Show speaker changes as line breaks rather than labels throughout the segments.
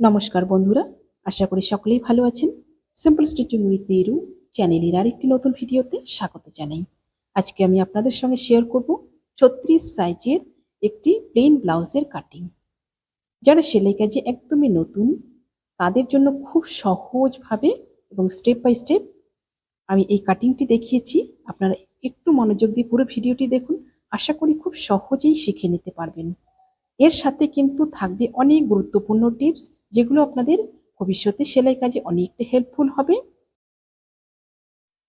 নমস্কার বন্ধুরা, আশা করি সকলেই ভালো আছেন। সিম্পল স্টিচিং উইথ নেরু চ্যানেলের আরেকটি নতুন ভিডিওতে স্বাগত জানাই। আজকে আমি আপনাদের সঙ্গে শেয়ার করব ছত্রিশ সাইজের একটি প্লেন ব্লাউজের কাটিং যারা সেলাই কাজে একদমই নতুন, তাদের জন্য খুব সহজভাবে এবং স্টেপ বাই স্টেপ আমি এই কাটিংটি দেখিয়েছি। আপনারা একটু মনোযোগ দিয়ে পুরো ভিডিওটি দেখুন। আশা করি খুব সহজেই শিখে নিতে পারবেন। এর সাথে কিন্তু থাকবে অনেক গুরুত্বপূর্ণ টিপস যেগুলো আপনাদের ভবিষ্যতে সেলাই কাজে অনেকটা হেল্পফুল হবে।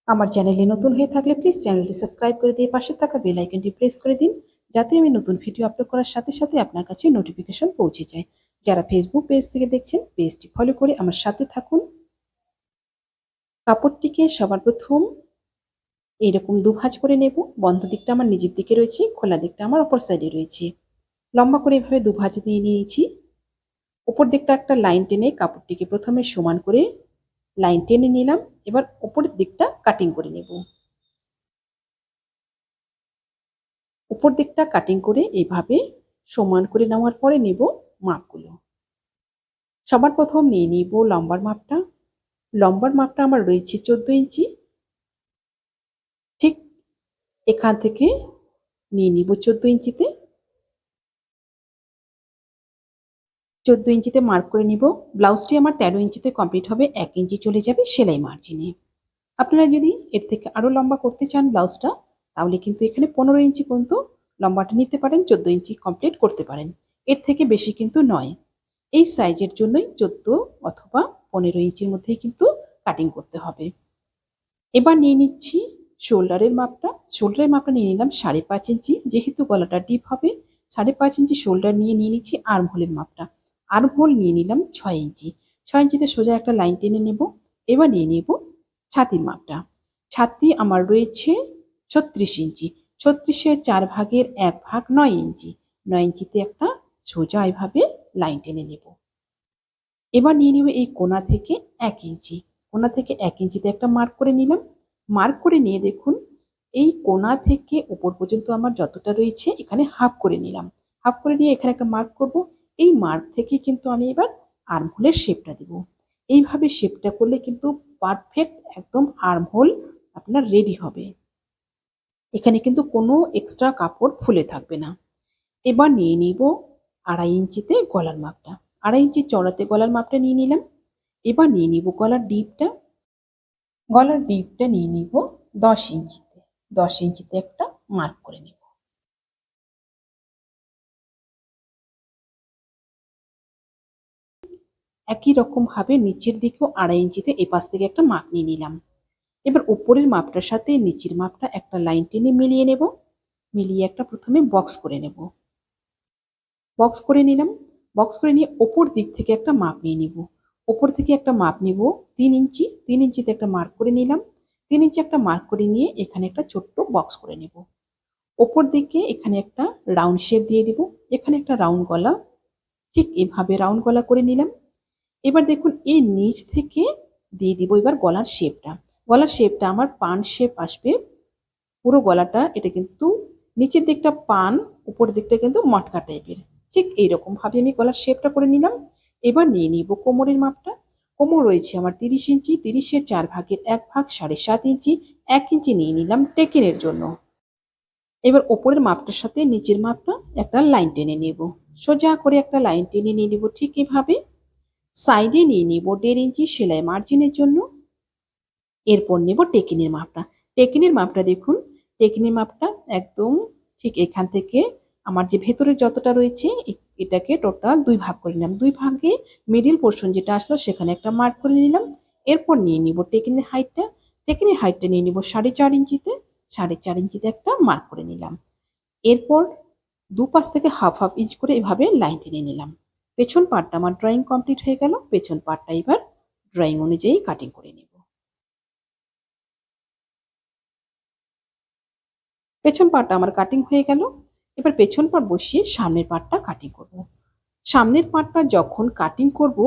আমার চ্যানেলে নতুন হয়ে থাকলে প্লিজ চ্যানেলটি সাবস্ক্রাইব করে দিয়ে পাশে থাকা বেল আইকনটি প্রেস করে দিন, যাতে আমি নতুন ভিডিও আপলোড করার সাথে সাথে আপনার কাছে নোটিফিকেশন পৌঁছে যায়। যারা ফেসবুক পেজ থেকে দেখছেন পেজটি ফলো করে আমার সাথে থাকুন। কাপড়টিকে সবার প্রথম এইরকম দুভাজ করে নেব। বন্ধ দিকটা আমার নিজের দিকে রয়েছে, খোলা দিকটা আমার অপর সাইডে রয়েছে। লম্বা করে এভাবে দুভাজ দিয়ে নিয়েছি। উপর দিকটা একটা লাইন টেনে কাপড়টিকে প্রথমে সমান করে লাইন টেনে নিলাম। এবার উপরের দিকটা কাটিং করে নেব। উপর দিকটা কাটিং করে এইভাবে সমান করে নেওয়ার পরে নেব মাপগুলো। সবার প্রথম নিয়ে নিব লম্বার মাপটা। লম্বার মাপটা আমার রয়েছে চোদ্দ ইঞ্চি। ঠিক এখান থেকে নিয়ে নিব চোদ্দ ইঞ্চিতে। চোদ্দ ইঞ্চিতে মার্ক করে নিব। ব্লাউজটি আমার তেরো ইঞ্চিতে কমপ্লিট হবে, এক ইঞ্চি চলে যাবে সেলাই মার্জিনে আপনারা যদি এর থেকে আরও লম্বা করতে চান ব্লাউজটা, তাহলে কিন্তু এখানে পনেরো ইঞ্চি পর্যন্ত লম্বাটা নিতে পারেন, চোদ্দ ইঞ্চি কমপ্লিট করতে পারেন। এর থেকে বেশি কিন্তু নয়। এই সাইজের জন্যই চোদ্দ অথবা পনেরো ইঞ্চির মধ্যেই কিন্তু কাটিং করতে হবে। এবার নিয়ে নিচ্ছি শোল্ডারের মাপটা। শোল্ডারের মাপটা নিয়ে নিলাম সাড়ে পাঁচ ইঞ্চি। যেহেতু গলাটা ডিপ হবে, সাড়ে পাঁচ ইঞ্চি শোল্ডার নিয়ে নিয়ে নিচ্ছি আর্ম হোলের মাপটা। আর্ম হোল নিয়ে নিলাম ছয় ইঞ্চি। ছয় ইঞ্চিতে সোজা একটা লাইন টেনে নেব। এবার নিয়ে নেব ছাতির মাপটা। ছাতি আমার রয়েছে ছত্রিশ ইঞ্চি। ছত্রিশের চার ভাগের এক ভাগ নয় ইঞ্চি। নয় ইঞ্চিতে একটা সোজা এভাবে লাইন টেনে নেব। এবার নিয়ে নেব এই কোনা থেকে এক ইঞ্চি। কোনা থেকে এক ইঞ্চিতে একটা মার্ক করে নিলাম। মার্ক করে নিয়ে দেখুন, এই কোনা থেকে উপর পর্যন্ত আমার যতটা রয়েছে এখানে হাফ করে নিলাম। হাফ করে নিয়ে এখানে একটা মার্ক করব। এই মার্ক থেকে কিন্তু আমি এবার আর্মহোলের শেপটা দেব। এইভাবে শেপটা করলে কিন্তু পারফেক্ট একদম আর্মহোল আপনার রেডি হবে। এখানে কিন্তু কোনো এক্সট্রা কাপড় ফুলে থাকবে না। এবার নিয়ে নিব আড়াই ইঞ্চিতে গলার মাপটা। আড়াই ইঞ্চি চড়াতে গলার মাপটা নিয়ে নিলাম। এবার নিয়ে নিব গলার ডিপটা গলার ডিপটা নিয়ে নিব দশ ইঞ্চিতে। দশ ইঞ্চিতে একটা মার্ক করে নেব। একই রকম ভাবে নিচের দিকেও আড়াই ইঞ্চিতে এপাশ থেকে একটা মাপ নিয়ে নিলাম। এবার উপরের মাপটার সাথে নিচের মাপটা একটা লাইন টেনে মিলিয়ে নেব। মিলিয়ে একটা প্রথমে বক্স করে নেব। বক্স করে নিলাম। বক্স করে নিয়ে ওপর দিক থেকে একটা মাপ নিয়ে নিব। ওপর থেকে একটা মাপ নিব তিন ইঞ্চি। তিন ইঞ্চিতে একটা মার্ক করে নিলাম। তিন ইঞ্চি একটা মার্ক করে নিয়ে এখানে একটা ছোট্ট বক্স করে নেব। ওপর দিকে এখানে একটা রাউন্ড শেপ দিয়ে দিব। এখানে একটা রাউন্ড গলা। ঠিক এভাবে রাউন্ড গলা করে নিলাম। এবার দেখুন এই নিচ থেকে দিয়ে দিব এবার গলার শেপটা গলার শেপটা আমার পান শেপ আসবে। পুরো গলাটা, এটা কিন্তু নিচের দিকটা পান, উপরের দিকটা কিন্তু মটকা টাইপের ঠিক এইরকমভাবে আমি গলার শেপটা করে নিলাম। এবার নিয়ে নিব কোমরের মাপটা। কোমর রয়েছে আমার তিরিশ ইঞ্চি, তিরিশের চার ভাগের এক ভাগ সাড়ে সাত ইঞ্চি, এক ইঞ্চি নিয়ে নিলাম টেকেনের জন্য। এবার ওপরের মাপটার সাথে নিচের মাপটা একটা লাইন টেনে নেব। সোজা করে একটা লাইন টেনে নিয়ে নেব ঠিক এভাবে। সাইডে নিয়ে নিব দেড় ইঞ্চি সেলাই মার্জিনের জন্য। এরপর নেব টেকিনের মাপটা। টেকিনের মাপটা দেখুন, টেকিনের মাপটা একদম ঠিক এখান থেকে আমার যে ভেতরে যতটা রয়েছে এটাকে টোটাল দুই ভাগ করে নিলাম। দুই ভাগে মিডিল পোর্শন যেটা আসলো, সেখানে একটা মার্ক করে নিলাম। এরপর নিয়ে নিব টেকিনের হাইটটা টেকিনের হাইটটা নিয়ে নিব সাড়ে চার ইঞ্চিতে। সাড়ে চার ইঞ্চিতে একটা মার্ক করে নিলাম। এরপর দুপাশ থেকে হাফ হাফ ইঞ্চ করে এভাবে লাইন টেনে নিলাম। পেছন পার্টটা আমার ড্রয়িং কমপ্লিট হয়ে গেল, পেছন পার্টটা এবার ড্রয়িং অনুযায়ী কাটিং করে নেব পেছন পার্টটা আমার কাটিং হয়ে গেল, এবার পেছন পার্ট বসিয়ে সামনের পার্টটা কাটিং করব। সামনের পার্টটা যখন কাটিং করব,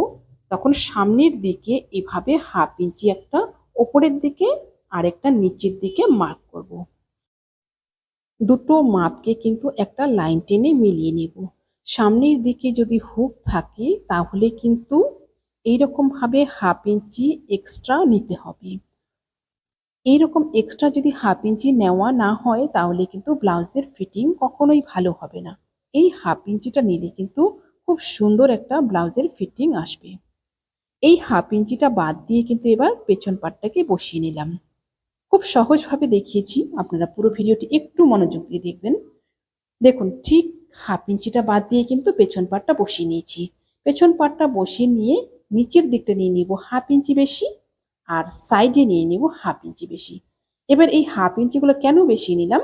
তখন সামনের দিকে এভাবে হাফ ইঞ্চি একটা ওপরের দিকে আর একটা নিচের দিকে মার্ক করব। দুটো মাপকে কিন্তু একটা লাইন টেনে মিলিয়ে নেব সামনের দিকে যদি হুক থাকে, তাহলে কিন্তু এইরকমভাবে হাফ ইঞ্চি এক্সট্রা নিতে হবে। এইরকম এক্সট্রা যদি হাফ ইঞ্চি নেওয়া না হয়, তাহলে কিন্তু ব্লাউজের ফিটিং কখনোই ভালো হবে না। এই হাফ ইঞ্চিটা নিলে কিন্তু খুব সুন্দর একটা ব্লাউজের ফিটিং আসবে। এই হাফ ইঞ্চিটা বাদ দিয়ে কিন্তু এবার পেছন পাটটাকে বসিয়ে নিলাম। খুব সহজভাবে দেখিয়েছি, আপনারা পুরো ভিডিওটি একটু মনোযোগ দিয়ে দেখবেন। দেখুন, ঠিক হাফ ইঞ্চিটা বাদ দিয়ে কিন্তু পেছন পাটটা বসিয়ে নিয়েছি। পেছন পাটটা বসিয়ে নিয়ে নিচের দিকটা নিয়ে নিব হাফ ইঞ্চি বেশি আর সাইডে নিয়ে নিব হাফ ইঞ্চি বেশি। এবার এই হাফ ইঞ্চিগুলো কেন বেশি নিলাম?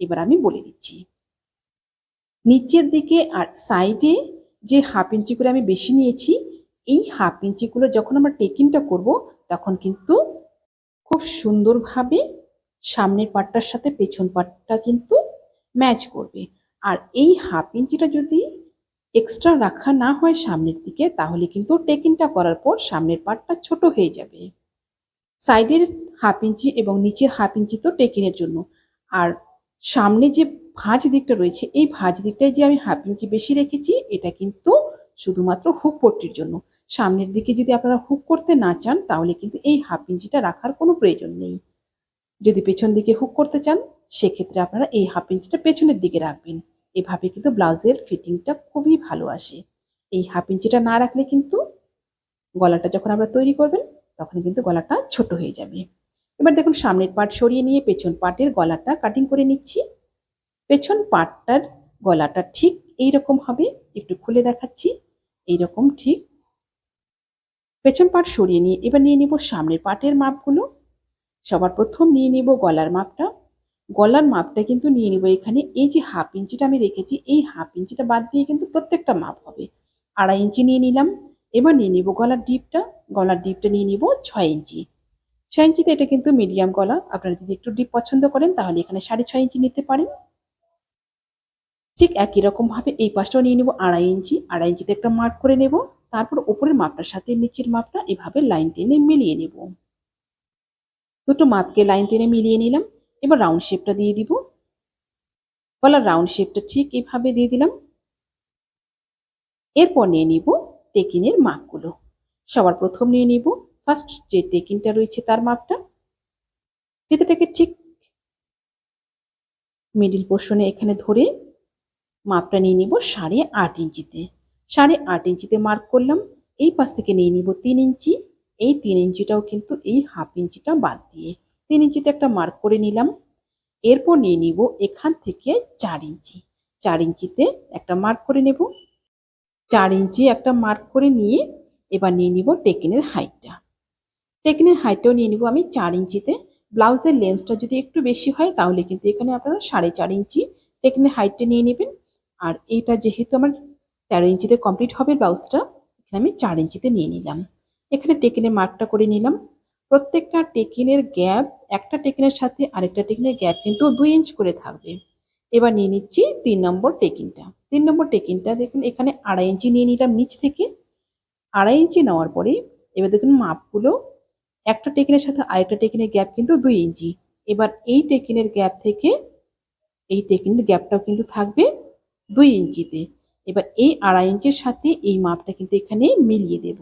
এবার আমি বলে দিচ্ছি। নিচের দিকে আর সাইডে যে হাফ ইঞ্চি করে আমি বেশি নিয়েছি, এই হাফ ইঞ্চিগুলো যখন আমরা টেকিংটা করব, তখন কিন্তু খুব সুন্দরভাবে সামনের পাটটার সাথে পেছন পাটটা কিন্তু ম্যাচ করবে। আর এই হাফ ইঞ্চিটা যদি এক্সট্রা রাখা না হয় সামনের দিকে, তাহলে কিন্তু টেকিংটা করার পর সামনের পাটটা ছোট হয়ে যাবে। সাইডের হাফ ইঞ্চি এবং নিচের হাফ ইঞ্চি তো টেকিনের জন্য। আর সামনে যে ভাঁজ দিকটা রয়েছে, এই ভাঁজ দিকটায় যে আমি হাফ ইঞ্চি বেশি রেখেছি, এটা কিন্তু শুধুমাত্র হুক পট্টির জন্য। সামনের দিকে যদি আপনারা হুক করতে না চান, তাহলে কিন্তু এই হাফ ইঞ্চিটা রাখার কোনো প্রয়োজন নেই। যদি পেছন দিকে হুক করতে চান, সেক্ষেত্রে আপনারা এই হাফ ইঞ্চিটা পেছনের দিকে রাখবেন। এভাবে কিন্তু ব্লাউজের ফিটিংটা খুবই ভালো আসে। এই হাফ ইঞ্চিটা না রাখলে কিন্তু গলাটা যখন আপনারা তৈরি করবেন, তখন কিন্তু গলাটা ছোট হয়ে যাবে। এবার দেখুন, সামনের পাট সরিয়ে নিয়ে পেছন পাটের গলাটা কাটিং করে নিচ্ছি। পেছন পাটটার গলাটা ঠিক এই রকম হবে, একটু খুলে দেখাচ্ছি। এই রকম ঠিক। পেছন পাট সরিয়ে নিয়ে, এবার নিয়ে নিব সামনের পাটের মাপগুলো। সবার প্রথম নিয়ে নিব গলার মাপটা। গলার মাপটা কিন্তু নিয়ে নিব এখানে। এই যে হাফ ইঞ্চিটা আমি রেখেছি, এই হাফ ইঞ্চিটা বাদ দিয়ে কিন্তু প্রত্যেকটা মাপ হবে। আড়াই ইঞ্চি নিয়ে নিলাম, এবার নিয়ে নিব গলার ডিপটা। গলার ডিপটা নিয়ে নিব ছয় ইঞ্চি। ছয় ইঞ্চিতে এটা কিন্তু মিডিয়াম গলা। আপনারা যদি একটু ডিপ পছন্দ করেন, তাহলে এখানে সাড়ে ছয় ইঞ্চি নিতে পারেন। ঠিক একই রকম ভাবে এই পাশটাও নিয়ে নেব আড়াই ইঞ্চি। আড়াই ইঞ্চিতে একটা মার্ক করে নেব। তারপর উপরের মাপটার সাথে নিচের মাপটা এভাবে লাইন টেনে মিলিয়ে নেব। দুটো মাপকে লাইন টেনে মিলিয়ে নিলাম। এবার রাউন্ড শেপটা দিয়ে দিব। গলার রাউন্ড শেপটা ঠিক এভাবে দিয়ে দিলাম। এরপর নিয়ে নিব টেকিনের মাপগুলো। সবার প্রথম নিয়ে নিব। ফার্স্ট যে টেকিনটা রয়েছে তার মাপটা। ফিতেটাকে ঠিক মিডিল পোর্শনে এখানে ধরে মাপটা নিয়ে নিব সাড়ে আট ইঞ্চিতে। সাড়ে আট ইঞ্চিতে মার্ক করলাম। এই পাশ থেকে নিয়ে নিব তিন ইঞ্চি। এই তিন ইঞ্চিটাও কিন্তু এই হাফ ইঞ্চিটা বাদ দিয়ে তিন ইঞ্চিতে একটা মার্ক করে নিলাম। এরপর নিয়ে নিব এখান থেকে চার ইঞ্চি। চার ইঞ্চিতে একটা মার্ক করে নেব। চার ইঞ্চি একটা মার্ক করে নিয়ে এবার নিয়ে নিব টেকিনের হাইটটা। টেকিনের হাইটটাও নিয়ে নিব আমি চার ইঞ্চিতে। ব্লাউজের লেন্সটা যদি একটু বেশি হয় তাহলে কিন্তু এখানে আপনারা সাড়ে চার ইঞ্চি টেকিনের হাইটটা নিয়ে নেবেন। আর এইটা যেহেতু আমার তেরো ইঞ্চিতে কমপ্লিট হবে ব্লাউজটা, এখানে আমি চার ইঞ্চিতে নিয়ে নিলাম। এখানে টেকিনের মার্কটা করে নিলাম। প্রত্যেকটা টেকিনের গ্যাপ, একটা টেকিনের সাথে আরেকটা টেকিনের গ্যাপ কিন্তু দুই ইঞ্চ করে থাকবে। এবার নিয়ে নিচ্ছি তিন নম্বর টেকিনটা। তিন নম্বর টেকিনটা দেখুন, এখানে আড়াই ইঞ্চি নিয়ে নিলাম নিচ থেকে। আড়াই ইঞ্চি নেওয়ার পরে এবার দেখুন মাপগুলো। একটা টেকিনের সাথে আরেকটা টেকিনের গ্যাপ কিন্তু দুই ইঞ্চি। এবার এই টেকিনের গ্যাপ থেকে এই টেকিনের গ্যাপটাও কিন্তু থাকবে দুই ইঞ্চিতে। এবার এই আড়াই ইঞ্চির সাথে এই মাপটা কিন্তু এখানে মিলিয়ে দেব।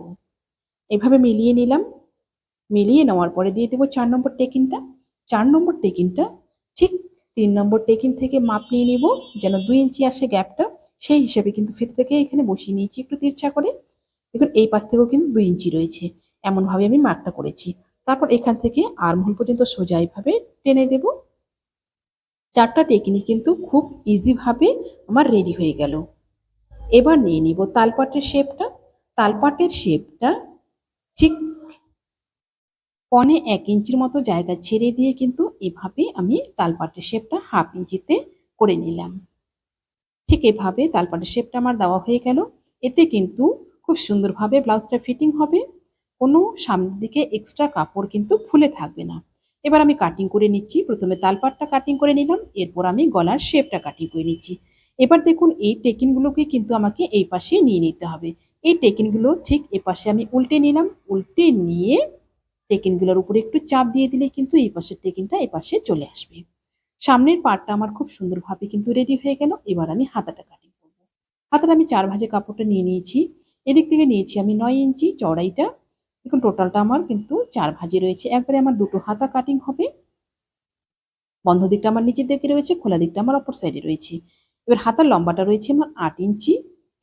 এভাবে মিলিয়ে নিলাম। মিলিয়ে নেওয়ার পরে দিয়ে দেবো চার নম্বর টেকিনটা। চার নম্বর টেকিনটা ঠিক তিন নম্বর টেকিন থেকে মাপ নিয়ে নিব, যেন দুই ইঞ্চি আসে গ্যাপটা। সেই হিসাবে কিন্তু ফিতটাকে এখানে বসিয়ে নিয়েছি একটু তিরছা করে। দেখুন, এই পাশ থেকেও কিন্তু দুই ইঞ্চি রয়েছে। এমনভাবে আমি মার্কটা করেছি। তারপর এখান থেকে আর্মহোল পর্যন্ত সোজা এইভাবে টেনে দেব। চারটা টেকনিক কিন্তু খুব ইজিভাবে আমার রেডি হয়ে গেল। এবার নিয়ে নিব তালপাটের শেপটা। তালপাটের শেপটা ঠিক পনে এক ইঞ্চির মতো জায়গা ছেড়ে দিয়ে কিন্তু এভাবে আমি তালপাটের শেপটা হাফ ইঞ্চিতে করে নিলাম। ঠিক এভাবে তালপাটের শেপটা আমার দেওয়া হয়ে গেল। এতে কিন্তু খুব সুন্দরভাবে ব্লাউজটা ফিটিং হবে। কোনো সামনের দিকে এক্সট্রা কাপড় কিন্তু ফুলে থাকবে না। এবার আমি কাটিং করে নিচ্ছি। প্রথমে তালপাটটা কাটিং করে নিলাম। এরপর আমি গলার শেপটা কাটিং করে নিচ্ছি। এবার দেখুন এই টেকিনগুলোকে কিন্তু আমাকে এই পাশে নিয়ে নিতে হবে। এই টেকিনগুলো ঠিক এ পাশে আমি উল্টে নিলাম। উল্টে নিয়ে টেকিনগুলোর উপরে একটু চাপ দিয়ে দিলে কিন্তু এই পাশের টেকিনটা এই পাশে চলে আসবে। সামনের পার্টটা আমার খুব সুন্দরভাবে কিন্তু রেডি হয়ে গেল। এবার আমি হাতাটা কাটিং করব। হাতাটা আমি চার ভাজে কাপড়টা নিয়ে নিয়েছি। এদিক থেকে নিয়েছি আমি নয় ইঞ্চি চড়াইটা দেখুন টোটালটা আমার কিন্তু চার ভাজে রয়েছে। একবারে আমার দুটো হাতা কাটিং হবে। বন্ধ দিকটা আমার নিচের দিকে রয়েছে, খোলা দিকটা আমার অপর সাইডে রয়েছে। এবার হাতার লম্বাটা রয়েছে আমার আট ইঞ্চি।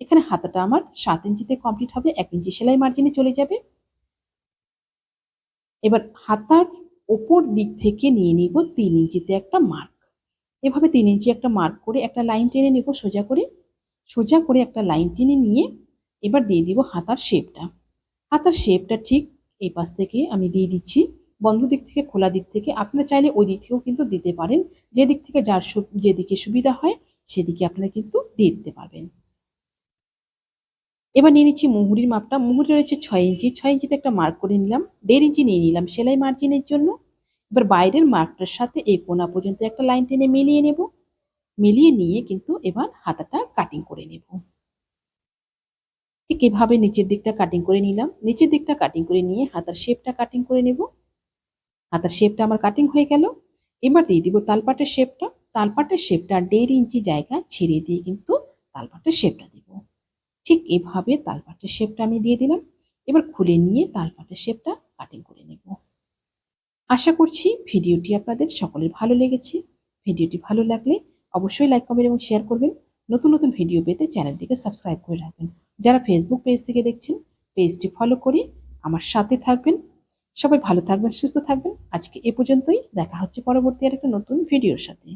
এখানে হাতাটা আমার সাত ইঞ্চিতে কমপ্লিট হবে, এক ইঞ্চি সেলাই মার্জিনে চলে যাবে। এবার হাতার ওপর দিক থেকে নিয়ে নিব তিন ইঞ্চিতে একটা মার্ক এভাবে তিন ইঞ্চি একটা মার্ক করে একটা লাইন টেনে নেব সোজা করে। সোজা করে একটা লাইন টেনে নিয়ে এবার দিয়ে দিব হাতার শেপটা হাতার শেপটা ঠিক এই পাশ থেকে আমি দিয়ে দিচ্ছি। বন্ধ দিক থেকে খোলা দিক থেকে আপনারা চাইলে ওই দিক থেকেও কিন্তু দিতে পারেন। যে দিক থেকে যার যেদিকে সুবিধা হয় সেদিকে আপনারা কিন্তু দিয়ে দিতে পারবেন এবার নিয়ে নিচ্ছি মুহুরির মাপটা। মুহুরি রয়েছে ছয় ইঞ্চি। ছয় ইঞ্চিতে একটা মার্ক করে নিলাম। দেড় ইঞ্চি নিয়ে নিলাম সেলাই মার্জিনের জন্য। এবার বাইরের মার্কটার সাথে এই কোনা পর্যন্ত একটা লাইন টেনে মিলিয়ে নেব। মিলিয়ে নিয়ে কিন্তু এবার হাতাটা কাটিং করে নেব। ঠিক এভাবে নিচের দিকটা কাটিং করে নিলাম। নিচের দিকটা কাটিং করে নিয়ে হাতার শেপটা কাটিং করে নেব। হাতার শেপটা আমার কাটিং হয়ে গেল। এবার দিয়ে দিব তালপাটের শেপটা তালপাটের শেপটা দেড় ইঞ্চি জায়গা ছেড়ে দিয়ে কিন্তু তালপাটের শেপটা দিব। ঠিক এভাবে তালপাটের শেপটা আমি দিয়ে দিলাম। এবার খুলে নিয়ে তালপাটের শেপটা কাটিং করে নেব। আশা করছি ভিডিওটি আপনাদের সকলের ভালো লেগেছে। ভিডিওটি ভালো লাগলে অবশ্যই লাইক কমেন্ট এবং শেয়ার করবেন। নতুন নতুন ভিডিও পেতে চ্যানেলটিকে সাবস্ক্রাইব করে রাখবেন। যারা ফেসবুক পেজ থেকে দেখছেন পেজটি ফলো করে আমার সাথে থাকবেন। সবাই ভালো থাকবেন, সুস্থ থাকবেন। আজকে এ পর্যন্তই। দেখা হচ্ছে পরবর্তী আর একটা নতুন ভিডিওর সাথে।